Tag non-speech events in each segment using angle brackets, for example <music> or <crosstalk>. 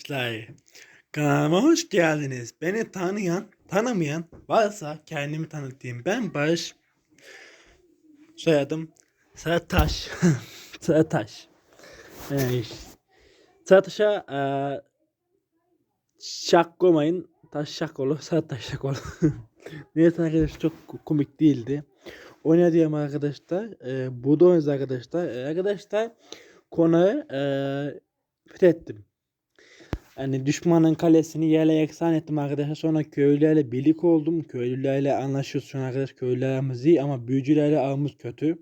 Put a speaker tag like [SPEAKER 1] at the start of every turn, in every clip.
[SPEAKER 1] Arkadaşlar kanalıma hoş geldiniz. Beni tanıyan, tanımayan varsa kendimi tanıtayım. Ben Barış. Soyadım Sarıtaş. Sarıtaş. <laughs> Ee, Sarıtaş'a e, şak koymayın. Taş şak olur. Sarıtaş şak olur. <laughs> Neyse arkadaşlar çok komik değildi. Oynadığım arkadaşlar. E, burada oynuyoruz arkadaşlar. E, arkadaşlar konağı e, fethettim. Hani düşmanın kalesini yerle yeksan ettim arkadaşlar. Sonra köylülerle birlik oldum. Köylülerle anlaşıyoruz şu an arkadaş. Köylülerimiz iyi ama büyücülerle aramız kötü.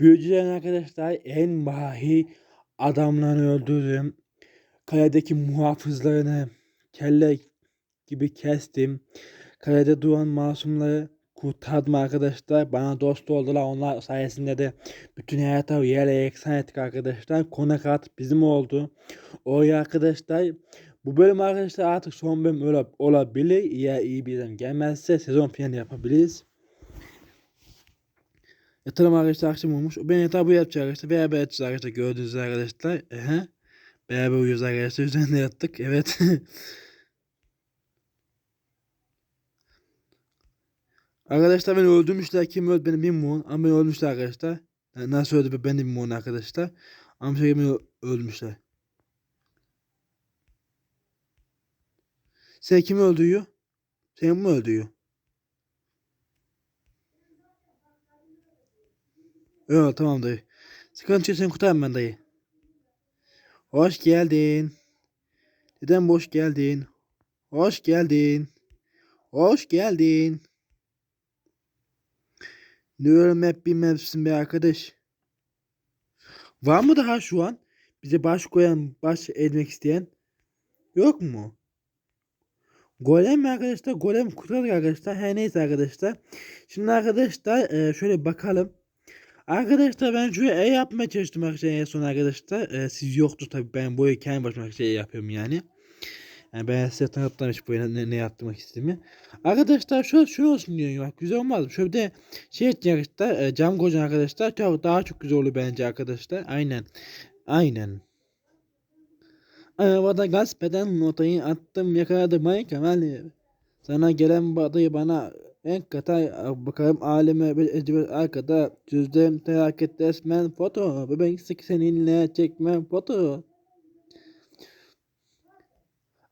[SPEAKER 1] Büyücülerin arkadaşlar en mahi adamlarını öldürdüm. Kaledeki muhafızlarını kelle gibi kestim. Kalede duran masumları kurtardım arkadaşlar. Bana dost oldular. Onlar sayesinde de bütün hayatı yerle yeksan ettik arkadaşlar. Konakat bizim oldu. O arkadaşlar bu bölüm arkadaşlar artık son bölüm öyle olabilir. Ya iyi bir bölüm gelmezse sezon finali yapabiliriz. Yatalım arkadaşlar akşam olmuş. Ben yatağı bu yapacağız arkadaşlar. Beraber yatacağız arkadaşlar. Gördüğünüz arkadaşlar. Ehe. Beraber uyuyoruz arkadaşlar. Üzerinde yattık. Evet. <laughs> arkadaşlar beni öldürmüşler. Kim öldü beni bilmiyorum. Ama beni öldürmüşler arkadaşlar. Nasıl öldü ben de bilmiyorum arkadaşlar. Ama şey beni öldürmüşler. Sen kimi öldürüyor? Sen mi öldürüyor? Evet tamam dayı. Sıkıntı yok sen kurtarın ben dayı. Hoş geldin. Neden boş geldin? Hoş geldin. Hoş geldin. Diyorum hep bilmezsin be arkadaş. Var mı daha şu an? Bize baş koyan, baş edmek isteyen? Yok mu? Golem mi arkadaşlar? Golem kurtardık arkadaşlar. Her neyse arkadaşlar. Şimdi arkadaşlar e, şöyle bakalım. Arkadaşlar ben şöyle E yapmaya çalıştım arkadaşlar en son arkadaşlar. E, siz yoktu tabi ben bu kendi başıma şey yapıyorum yani. Yani ben size tanıtlamış bu ne, ne yaptırmak istediğimi. Arkadaşlar şöyle şunu olsun diyorum bak güzel olmaz mı? Şöyle bir de şey edeceğim arkadaşlar e, cam kocan arkadaşlar çok daha çok güzel olur bence arkadaşlar. Aynen. Aynen. Arabada gasp eden notayı attım yakaladım ay Kemal. Sana gelen badayı bana en katay bakalım aleme bir arkada cüzdem telaket resmen foto. Bebek seninle çekmem foto.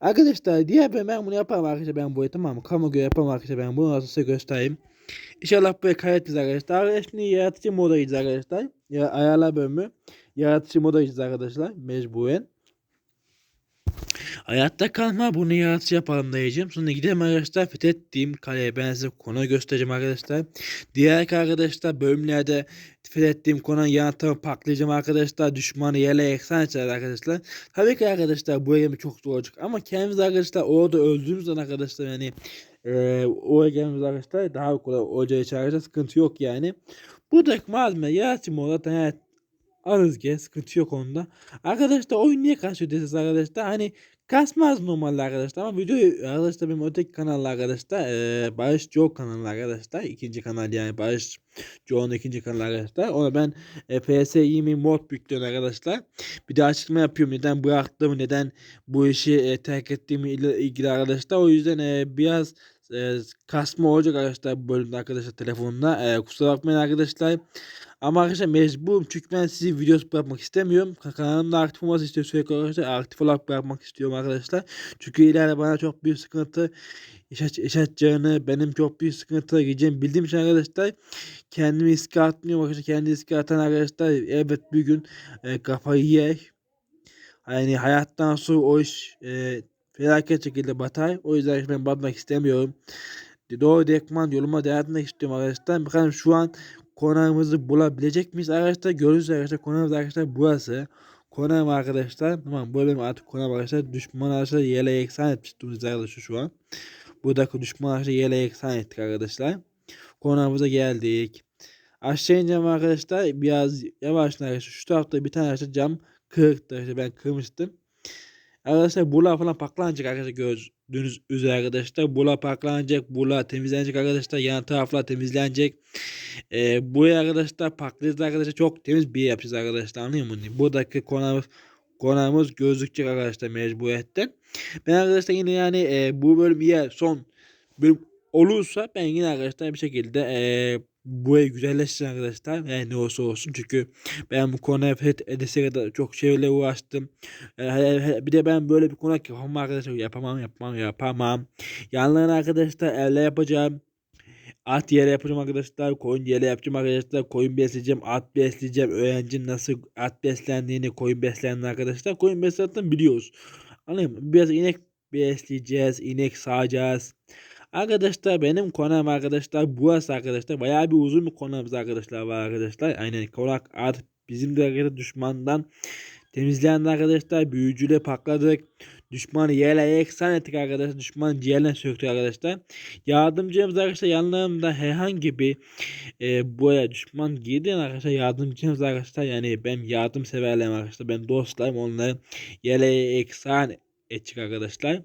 [SPEAKER 1] Arkadaşlar diğer ben, ben bunu yaparım arkadaşlar ben bu tamam mı? Kamu göre yaparım arkadaşlar ben bunu nasıl size göstereyim. İnşallah böyle kaydedeceğiz arkadaşlar. Arkadaşlar yaratıcı modayız arkadaşlar. Ya, ayarlar bölümü. Yaratıcı modayız arkadaşlar. Mecburen. Hayatta kalma bunu yaratıcı yapalım diyeceğim. Sonra gidelim arkadaşlar fethettiğim kaleye ben size konu göstereceğim arkadaşlar. Diğer arkadaşlar bölümlerde fethettiğim konunun yanıtını paklayacağım arkadaşlar. Düşmanı yerle yeksan edeceğiz arkadaşlar. Tabii ki arkadaşlar bu yemi çok zor olacak. Ama kendimiz arkadaşlar orada öldüğümüz zaman arkadaşlar yani e, oraya gelmemiz arkadaşlar daha kolay için arkadaşlar sıkıntı yok yani. Buradaki malzeme yaratıcı olarak evet alırız ki sıkıntı yok onda. Arkadaşlar oyun niye kasıyor deseniz arkadaşlar? Hani kasmaz normalde arkadaşlar ama videoyu arkadaşlar benim öteki kanalda arkadaşlar e, Barış Joe kanalı arkadaşlar ikinci kanal yani Barış Joe'nun ikinci kanalı arkadaşlar. Ona ben e, PS 20 mod yüklüyorum arkadaşlar. Bir de açıklama yapıyorum. Neden bıraktım neden bu işi e, terk ettiğimi ile ilgili arkadaşlar. O yüzden e, biraz e, kasma olacak arkadaşlar bu bölümde arkadaşlar telefonda e, kusura bakmayın arkadaşlar ama arkadaşlar mecburum çünkü ben sizi videosu bırakmak istemiyorum. Kanalımda aktif olması istiyor sürekli arkadaşlar. Aktif olarak bırakmak istiyorum arkadaşlar. Çünkü ileride bana çok büyük sıkıntı yaşatacağını, benim çok büyük sıkıntılar gireceğimi bildiğim için arkadaşlar kendimi riske atmıyorum arkadaşlar. Kendi riske atan arkadaşlar evet bir gün e, kafayı yer. Yani hayattan sonra o iş e, felaket şekilde batar. O yüzden ben batmak istemiyorum. Doğru direktman yoluma devam etmek istiyorum arkadaşlar. Bakalım şu an konağımızı bulabilecek miyiz arkadaşlar? Görüyoruz arkadaşlar konağımız arkadaşlar burası. Konağım arkadaşlar. Tamam böyle artık konağım arkadaşlar. Düşman arkadaşlar yerle yeksan etmiş durumda arkadaşlar şu an. Buradaki düşman arkadaşlar yerle yeksan ettik arkadaşlar. Konağımıza geldik. Aşağı ineceğim arkadaşlar. Biraz yavaş arkadaşlar. Şu tarafta bir tane arkadaşlar cam kırıktı. arkadaşlar ben kırmıştım. Arkadaşlar buralar falan paklanacak arkadaşlar gördüğünüz üzere arkadaşlar. Buralar paklanacak. Buralar temizlenecek arkadaşlar. Yan taraflar temizlenecek. Ee, buraya arkadaşlar paklayacağız arkadaşlar. Çok temiz bir yapacağız arkadaşlar. Anlıyor musunuz? Buradaki konağımız konağımız gözükecek arkadaşlar mecburiyetten. Ben arkadaşlar yine yani e, bu bölüm eğer son bölüm olursa ben yine arkadaşlar bir şekilde e, burayı güzelleştirsin arkadaşlar. Yani ne olursa olsun çünkü ben bu konuya feth edese kadar çok şeyle uğraştım. E, he- bir de ben böyle bir konak yapamam arkadaşlar. Yapamam yapamam yapamam. Yanlarına arkadaşlar elle yapacağım. At yere yapacağım arkadaşlar. Koyun yere yapacağım arkadaşlar. Koyun besleyeceğim. At besleyeceğim. Öğrencinin nasıl at beslendiğini, koyun beslendiğini arkadaşlar. Koyun beslendiğini biliyoruz. Anladın mı? Biraz inek besleyeceğiz. inek sağacağız. Arkadaşlar benim konağım arkadaşlar burası arkadaşlar. Bayağı bir uzun bir konağımız arkadaşlar var arkadaşlar. Aynen konak artık bizim de düşmandan temizleyen arkadaşlar. Büyücüyle patladık. Düşmanı yerle eksan ettik arkadaşlar. Düşman ciğerine söktü arkadaşlar. Yardımcımız arkadaşlar yanlarında herhangi bir e, buraya düşman girdi arkadaşlar. Yardımcımız arkadaşlar yani ben yardım severlerim arkadaşlar. Ben dostlarım onları yerle eksan ettik arkadaşlar.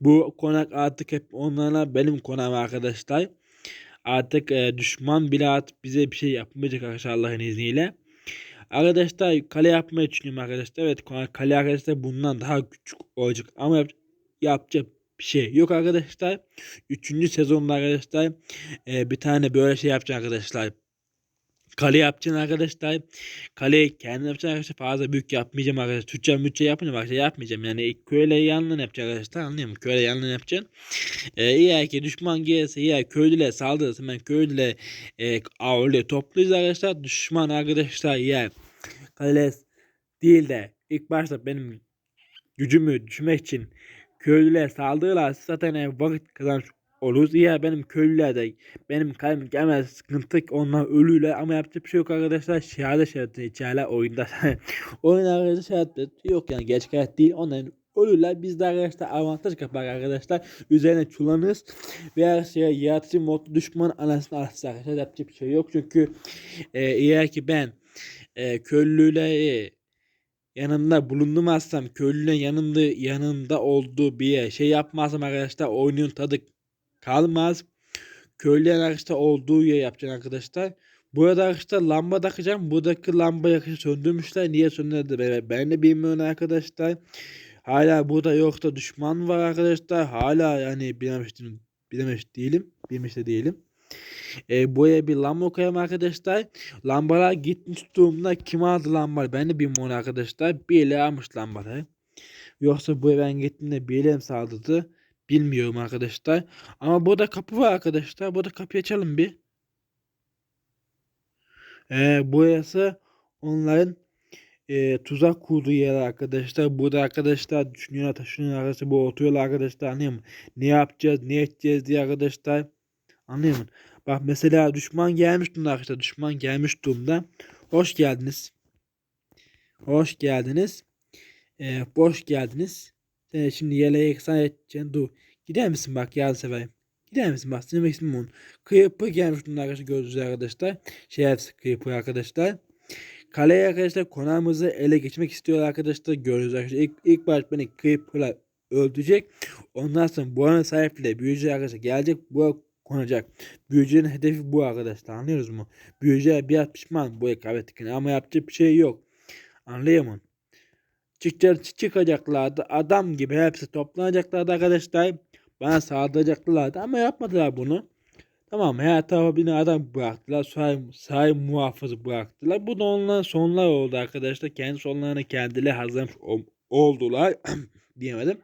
[SPEAKER 1] Bu konak artık hep onlarla benim konağım arkadaşlar. Artık e, düşman bile artık bize bir şey yapmayacak Allah'ın izniyle. Arkadaşlar kale yapmayı düşünüyorum arkadaşlar. Evet kale arkadaşlar bundan daha küçük olacak ama yap, yapacak bir şey yok arkadaşlar. Üçüncü sezonda arkadaşlar e, bir tane böyle şey yapacağım arkadaşlar. Kale yapacağım arkadaşlar. Kaleyi kendim yapacağım arkadaşlar. Fazla büyük yapmayacağım arkadaşlar. Türkçe mütçe yapmayacağım arkadaşlar. Yapmayacağım. Yani köyle yanına yapacağım arkadaşlar. Anlıyor musun? Köyle yanına yapacağım. Ee, eğer ki düşman gelirse eğer köylüler saldırırsa ben köylüler e, avlıyor toplayacağız arkadaşlar. Düşman arkadaşlar eğer kale değil de ilk başta benim gücümü düşmek için köylüler saldırırlarsa zaten e, vakit kazanmış oluruz. Ya benim köylüler de benim kalbim gelmez sıkıntı onlar ölüler ama yapacak bir şey yok arkadaşlar. Şehadet şehadet içerler oyunda. <laughs> Oyun arkadaşlar şehadet yok yani gerçek hayat değil. Onların ölürler. Biz de arkadaşlar avantaj kapar arkadaşlar. Üzerine çullanırız. Veya şey yaratıcı modlu düşman anasını alırız arkadaşlar. Yapacak bir şey yok. Çünkü e, eğer ki ben e, köylüleri yanımda bulundurmazsam köylünün yanında yanında olduğu bir yer şey yapmazsam arkadaşlar oyunun tadı kalmaz. Köylülerin arkadaşlar olduğu yer yapacağım arkadaşlar. Burada arkadaşlar lamba takacağım. Buradaki lambayı arkadaşlar söndürmüşler. Niye söndürdü ben, de bilmiyorum arkadaşlar. Hala burada yok da düşman var arkadaşlar. Hala yani bilememiştim. Bilememiş değilim. Bilmiş de değilim. E, buraya bir lamba koyalım arkadaşlar. Lambalar gitmiş durumda. Kim aldı lambaları? Ben de bilmiyorum arkadaşlar. Bir ele almış lambaları. Yoksa buraya ben gittiğimde bir ele mi saldırdı? Bilmiyorum arkadaşlar. Ama burada kapı var arkadaşlar. Burada kapıyı açalım bir. Ee, burası onların e, tuzak kurduğu yer arkadaşlar. Burada arkadaşlar düşünüyorlar taşınıyorlar arkadaşlar. Bu oturuyorlar arkadaşlar anlıyor musun? Ne yapacağız ne edeceğiz diye arkadaşlar. Anlıyor musun? Bak mesela düşman gelmiş durumda arkadaşlar. Düşman gelmiş durumda. Hoş geldiniz. Hoş geldiniz. Ee, hoş geldiniz. Sen şimdi yeleğe eksan edeceksin. Dur. Gider misin bak yarın sefer. Gider misin bak sinirmek istemiyorum. Creeper gelmiş durumda arkadaşlar gördüğünüz arkadaşlar. Şey Creeper arkadaşlar. Kaleye arkadaşlar konağımızı ele geçmek istiyor arkadaşlar. Gördüğünüz arkadaşlar. İlk, ilk baş beni Creeper'la öldürecek. Ondan sonra buranın sahipleri büyücü arkadaşlar gelecek. Bu konacak. Büyücünün hedefi bu arkadaşlar. Anlıyoruz mu? Büyücüler biraz pişman bu kaybettiklerine ama yapacak bir şey yok. Çıkacak, çıkacaklardı. Adam gibi hepsi toplanacaklardı arkadaşlar. Bana saldıracaklardı ama yapmadılar bunu. Tamam her tarafa bir adam bıraktılar. Sahip, sahip muhafızı bıraktılar. Bu da onların sonlar oldu arkadaşlar. Kendi sonlarını kendileri hazırlamış oldular. <clears throat> diyemedim.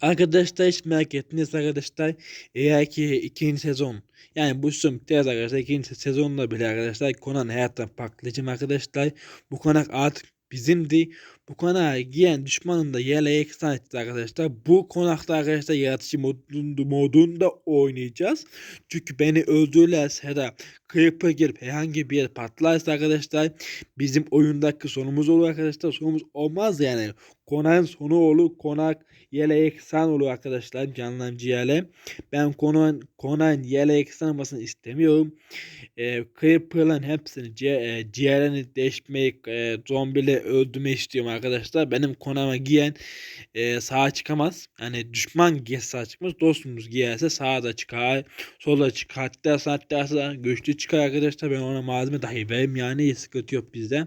[SPEAKER 1] Arkadaşlar hiç merak etmeyiz arkadaşlar. Eğer ki ikinci sezon yani bu sezon biteceğiz arkadaşlar. ikinci sezonda bile arkadaşlar Conan hayattan patlayacağım arkadaşlar. Bu konak artık bizimdi. Bu konağa giyen düşmanın da yerle eksan etti arkadaşlar. Bu konakta arkadaşlar yaratıcı modunda, modunda oynayacağız. Çünkü beni öldürürlerse ya da Creeper girip herhangi bir yer patlarsa arkadaşlar bizim oyundaki sonumuz olur arkadaşlar. Sonumuz olmaz yani. Konan Sonuoğlu Konak Yele Eksanoğlu arkadaşlar canlam Ciyale. Ben Konan Konan Yele Eksan olmasını istemiyorum. E, Creeper'ların hepsini C, e, ciğerini değişmeyi e, zombili öldürmeyi istiyorum arkadaşlar. Benim Konan'a giyen e, sağa çıkamaz. Yani düşman giyse sağa çıkmaz. Dostumuz giyerse sağa da çıkar. Sola çıkar. Hatta hatta güçlü çıkar arkadaşlar. Ben ona malzeme dahi veririm yani. Sıkıntı yok bizde.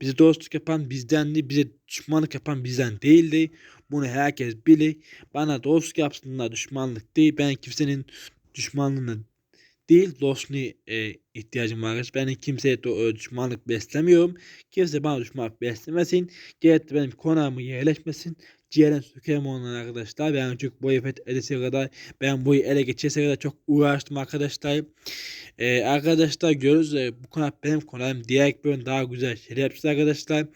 [SPEAKER 1] Bizi dostluk yapan bizdendi. Bize düşmanlık yapan bizden değildi. Bunu herkes bilir. Bana dostluk yapsınlar düşmanlık değil. Ben kimsenin düşmanlığını değil dostluğuna e, ihtiyacım var. Ben kimseye do- düşmanlık beslemiyorum. Kimse bana düşmanlık beslemesin. De benim konağımı yerleşmesin. Ciğeren sökerim onları arkadaşlar. Ben çok boyu feth edese kadar ben boyu ele geçirse kadar çok uğraştım arkadaşlar. Ee, arkadaşlar görürüz bu konak benim konağım. Diğer bölüm daha güzel şeyler yapacağız arkadaşlar.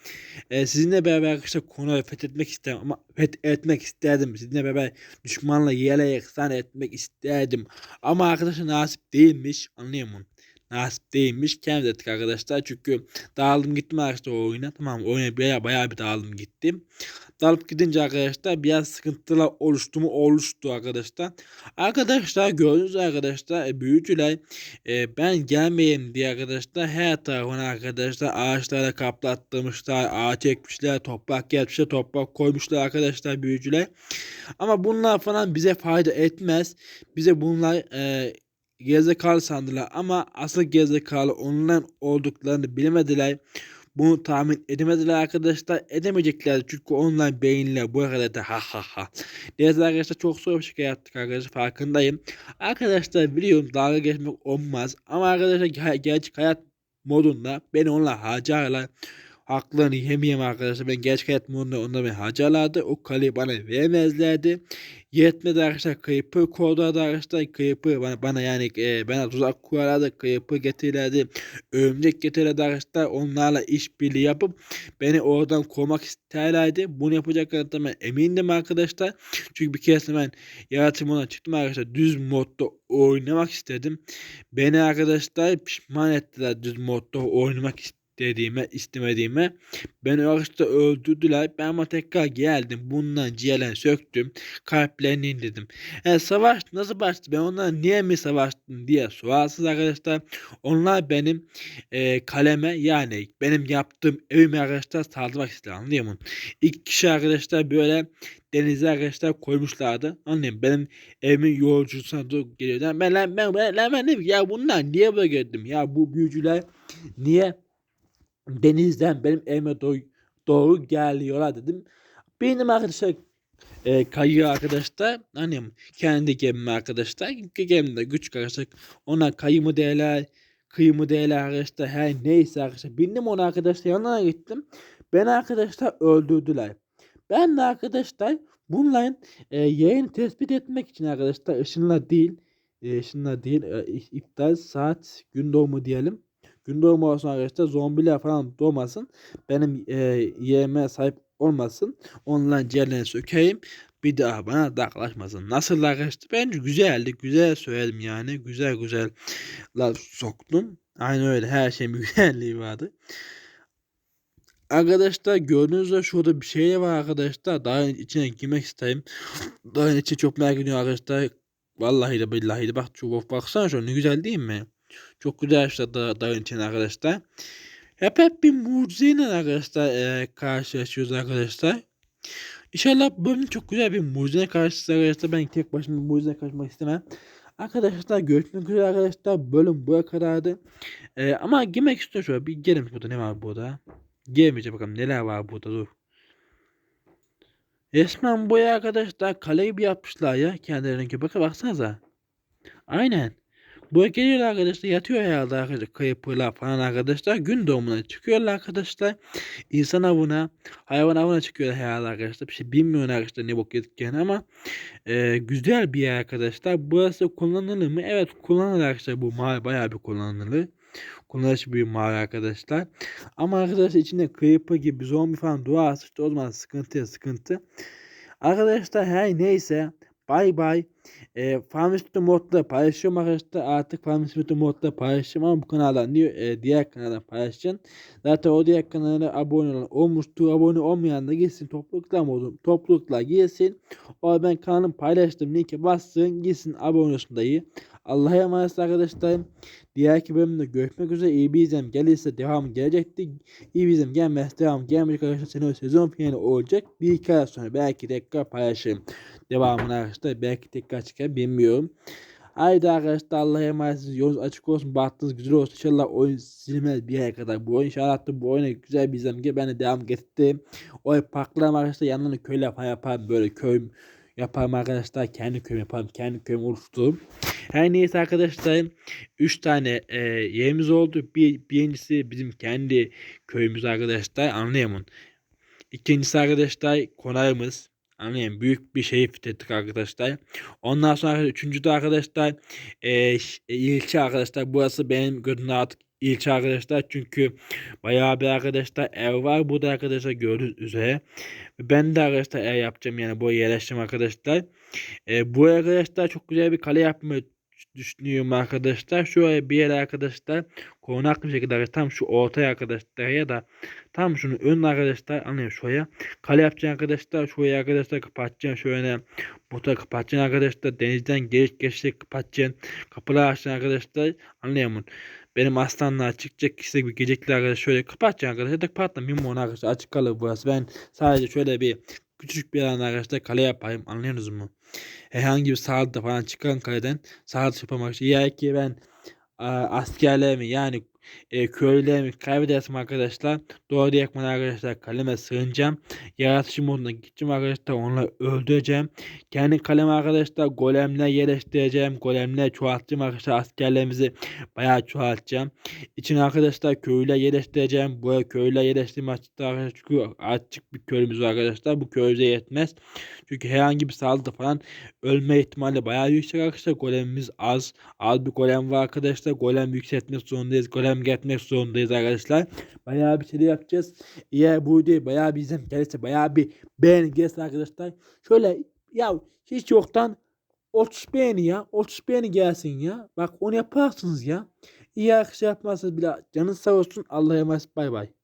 [SPEAKER 1] Ee, sizinle beraber arkadaşlar konağı fethetmek isterim ama fethetmek isterdim. Sizinle beraber düşmanla yerle yeksan etmek isterdim. Ama arkadaşlar nasip değilmiş. Musun? Nasip değilmiş. Kendi ettik arkadaşlar. Çünkü dağıldım gittim arkadaşlar o oyuna. Tamam oyuna bayağı, bayağı bir dağıldım gittim. Dalıp gidince arkadaşlar biraz sıkıntılar oluştu mu oluştu arkadaşlar. Arkadaşlar gördüğünüz arkadaşlar e, büyücüler e, ben gelmeyeyim diye arkadaşlar her tarafına arkadaşlar ağaçlara kaplattırmışlar. Ağaç ekmişler. Toprak yapmışlar. Toprak koymuşlar arkadaşlar büyücüler. Ama bunlar falan bize fayda etmez. Bize bunlar e, gerizekalı sandılar ama asıl gerizekalı onların olduklarını bilemediler. Bunu tahmin edemediler arkadaşlar. Edemeyecekler çünkü onlar beyinler bu arada da ha ha ha. Neyse arkadaşlar çok zor bir şey yaptık arkadaşlar farkındayım. Arkadaşlar biliyorum dalga geçmek olmaz ama arkadaşlar gerçek hayat modunda beni onlar harcarlar haklarını yemeyeyim arkadaşlar. Ben gerçek hayat modunda onlar beni harcarlardı. O kaleyi bana vermezlerdi. Yetmedi arkadaşlar. Creeper kovdardı arkadaşlar. Creeper bana, bana yani e, bana tuzak kurarlardı. Creeper getirirlerdi. Örümcek getirirlerdi arkadaşlar. Onlarla işbirliği yapıp beni oradan kovmak isterlerdi. Bunu yapacaklarından ben emindim arkadaşlar. Çünkü bir kere ben yaratımına çıktım arkadaşlar. Düz modda oynamak istedim. Beni arkadaşlar pişman ettiler düz modda oynamak istedim dediğime istemediğime beni orada öldürdüler. Ben ama tekrar geldim. Bundan ciğerlerini söktüm. Kalplerini indirdim. Yani savaş nasıl başladı? Ben onlara niye mi savaştım diye sorarsınız arkadaşlar. Onlar benim e, kaleme yani benim yaptığım evime arkadaşlar saldırmak istedi. Anlıyor musun? İlk kişi arkadaşlar böyle denize arkadaşlar koymuşlardı. Anlayın benim evimin yolcusuna geliyordu. Ben ben ben ben, ben, ben, ya bunlar niye böyle geldim? Ya bu büyücüler niye denizden benim evime doğru, doğru geliyorlar dedim. Benim arkadaşlar e, kayıyor arkadaşlar. Hani kendi gemim arkadaşlar. Gemimde güç arkadaşlar. Ona kayımı değerler, kıyımı değerler arkadaşlar. Her neyse arkadaşlar. Bindim ona arkadaşlar yanına gittim. Ben arkadaşlar öldürdüler. Ben de arkadaşlar bunların e, yayın tespit etmek için arkadaşlar ışınla değil e, ışınla değil e, iptal saat gün doğumu diyelim gün doğumu olsun arkadaşlar zombiler falan doğmasın. Benim e, yemeğe sahip olmasın. Onların ciğerlerini sökeyim. Bir daha bana daklaşmasın. Nasıl arkadaşlar? Bence güzeldi. Güzel söyledim yani. Güzel güzel laf soktum. Aynı öyle. Her şeyin bir <laughs> güzelliği vardı. Arkadaşlar gördüğünüz gibi şurada bir şey var arkadaşlar. Daha içine girmek isteyeyim. Daha içi çok merak ediyorum arkadaşlar. Vallahi de billahi de bak şu baksana şu ne güzel değil mi? Çok güzel işte da, dağın için arkadaşlar. Hep hep bir mucizeyle arkadaşlar e, karşılaşıyoruz arkadaşlar. İnşallah bölüm çok güzel bir mucize karşılaşacağız arkadaşlar. Ben tek başıma mucize karşımak istemem. Arkadaşlar görüşmek üzere arkadaşlar. Bölüm buraya kadardı. Ee, ama girmek istiyorum şöyle. Bir gelin burada ne var burada. Gelmeyeceğim bakalım neler var burada dur. Resmen boya arkadaşlar kaleyi bir yapmışlar ya kendilerine. Bakın baksanıza. Aynen. Bu geliyorlar arkadaşlar yatıyor herhalde arkadaşlar kayıplar falan arkadaşlar. Gün doğumuna çıkıyorlar arkadaşlar. İnsan avına hayvan avına çıkıyorlar herhalde arkadaşlar. Bir şey bilmiyorum arkadaşlar ne bok yediklerini ama e, güzel bir yer arkadaşlar. Burası kullanılır mı? Evet kullanılır arkadaşlar. Bu mağara bayağı bir kullanılır. Kullanışlı bir mağara arkadaşlar. Ama arkadaşlar içinde creeper gibi zombi falan doğarsa işte o zaman sıkıntı sıkıntı. Arkadaşlar her neyse Bay bay. E, Farmistry modda paylaşıyorum arkadaşlar. Artık Farmistry modda paylaşacağım ama bu kanaldan diyor, e, diğer kanaldan paylaşacağım. Zaten o diğer kanala abone olan olmuştu. Abone olmayan da gitsin toplulukla mı Toplulukla girsin. O ben kanalım paylaştım. Linke bassın. Gitsin abone olsun dayı. Allah'a emanet arkadaşlar. Diğerki bölümde görüşmek üzere. İyi bir izlem gelirse devam gelecekti. İyi bir izlem gelmez devam gelmeyecek arkadaşlar. Sezon finali olacak. Bir iki ay sonra belki tekrar paylaşırım. Devamını arkadaşlar belki tekrar çıkar bilmiyorum. Haydi arkadaşlar Allah'a emanet Yolunuz açık olsun. Bahtınız güzel olsun. İnşallah oyun silmez bir yere kadar. Bu oyun inşallah da bu oyuna güzel bir izlem. Ben de devam getirdim. O parklarım arkadaşlar yanlarına köy yapar yapar böyle köy yaparım arkadaşlar. Kendi köyüm yaparım. Kendi köyüm oluştururum. Her neyse arkadaşlar 3 tane e, yerimiz oldu. Bir, birincisi bizim kendi köyümüz arkadaşlar. Anlayamın. İkincisi arkadaşlar konağımız. Anlayın büyük bir şey fethettik arkadaşlar. Ondan sonra üçüncü de arkadaşlar e, ilçe arkadaşlar. Burası benim gözümde artık ilçe arkadaşlar. Çünkü bayağı bir arkadaşlar ev var. Burada arkadaşlar gördüğünüz üzere. Ben de arkadaşlar ev yapacağım yani buraya yerleşeceğim arkadaşlar. E, bu arkadaşlar çok güzel bir kale yapmayı düşünüyorum arkadaşlar. Şuraya bir yere arkadaşlar korunaklı bir şekilde tam şu ortaya arkadaşlar ya da tam şunu ön arkadaşlar anlayın şuraya kale yapacağım arkadaşlar. Şuraya arkadaşlar kapatacağım şöyle burada kapatacağım arkadaşlar. Denizden geliş geçecek kapatacağım. Kapılar açacağım arkadaşlar. Anlayamın. Benim aslanlar çıkacak işte bir gecekler arkadaşlar şöyle kapatacağım arkadaşlar. Da kapatma bilmiyorum arkadaşlar açık kalır burası. Ben sadece şöyle bir küçük bir alan arkadaşlar kale yapayım anlıyorsunuz mu? Herhangi bir sağlıkta falan çıkan kaleden sağlık yapamak için. Ya ki ben askerlerimi yani e, köylülerimi kaybedersem arkadaşlar doğru yakman arkadaşlar kaleme sığınacağım. Yaratıcı moduna gideceğim arkadaşlar onları öldüreceğim. Kendi kaleme arkadaşlar golemler yerleştireceğim. Golemler çoğaltacağım arkadaşlar askerlerimizi bayağı çoğaltacağım. İçine arkadaşlar köylüler yerleştireceğim. Bu köylüler yerleştirme açıkta arkadaşlar çünkü açık bir köyümüz var arkadaşlar. Bu köy yetmez. Çünkü herhangi bir saldırı falan ölme ihtimali bayağı yüksek arkadaşlar. Golemimiz az. Az bir golem var arkadaşlar. Golem yükseltmek zorundayız. Golem getirmek zorundayız arkadaşlar. Bayağı bir şey yapacağız. Eğer bu değil bayağı bir izlem gelirse bayağı bir beğeni gelirse arkadaşlar. Şöyle ya hiç yoktan 30 beğeni ya. 30 beğeni gelsin ya. Bak onu yaparsınız ya. İyi arkadaşlar yapmazsanız bile canınız sağ olsun. Allah'a emanet bay bay.